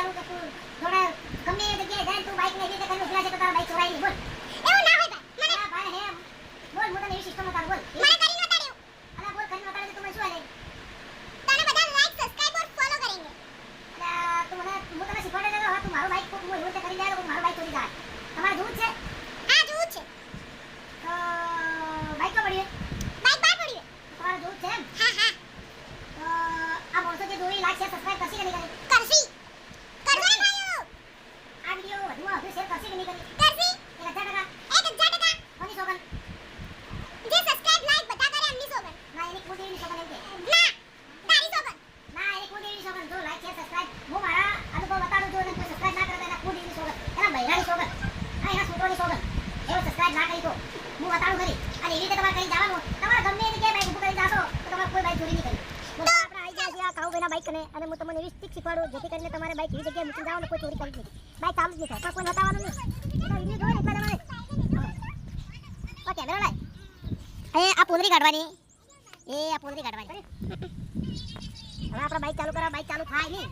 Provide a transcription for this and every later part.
やるかと。યાદ ના કરી તો હું વતાડું કરી. અને એવી રીતે તમારે કરી જવાનું. તમારે ગમે એની ક્યાંય બાઈક ઊભું કરી જાશો તો તમારે કોઈ બાઈક ચોરી નહીં કરી આપણે આવી જાય આ બેના બાઈક ને અને તમને એવી શીખવાડું જેથી કરીને તમારે બાઈક એવી જગ્યાએ મૂકી જવાનું કોઈ ચોરી કરી નહીં. બાઈક કામ જ કોઈ વતાવવાનું નહીં. એટલે વીડિયો જોઈને તમારે એ આ પોંદરી કાઢવાની. એ આ પોંદરી કાઢવાની. હવે આપણે બાઈક ચાલુ કરવા બાઈક ચાલુ થાય નહીં.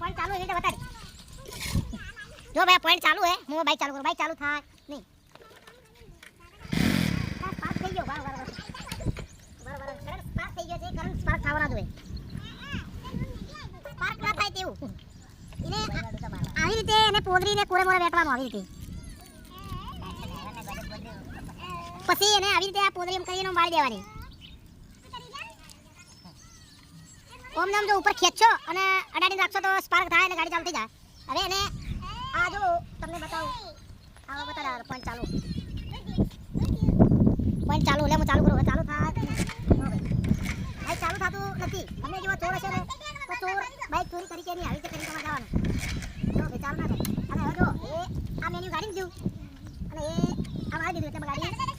પણ ચાલુ એટલે બતાડી જો ભાઈ પોઈન્ટ ચાલુ હે. હું બાઈક ચાલુ કરું. બાઈક ચાલુ થાય. નહીં. પછી એને આવી રીતે આ પોદરી એમ કરીને દેવાની. ઓમ નામ જો ઉપર ખેંચો અને અડાડીને રાખશો તો સ્પાર્ક થાય અને ગાડી ચાલુ થઈ જાય. હવે એને આ જો, તમને બતાવું. આ બતાડા પણ ચાલુ. પોઈન્ટ ચાલુ એટલે હું ચાલુ કરું. ચાલુ થાય બાઈક ચાલુ થતું નથી. તમને જેવા ચોર હશે ને, તો ચોર બાઈક ચોરી કરી કે નહીં? આવી રીતે તમારે જવાનું. ભાઈ ચાલુ ના થાય. અને હવે જો, એ આ મેન્યુ કાઢી દીધું. અને એ આ મારી દીધું એટલે ગાડી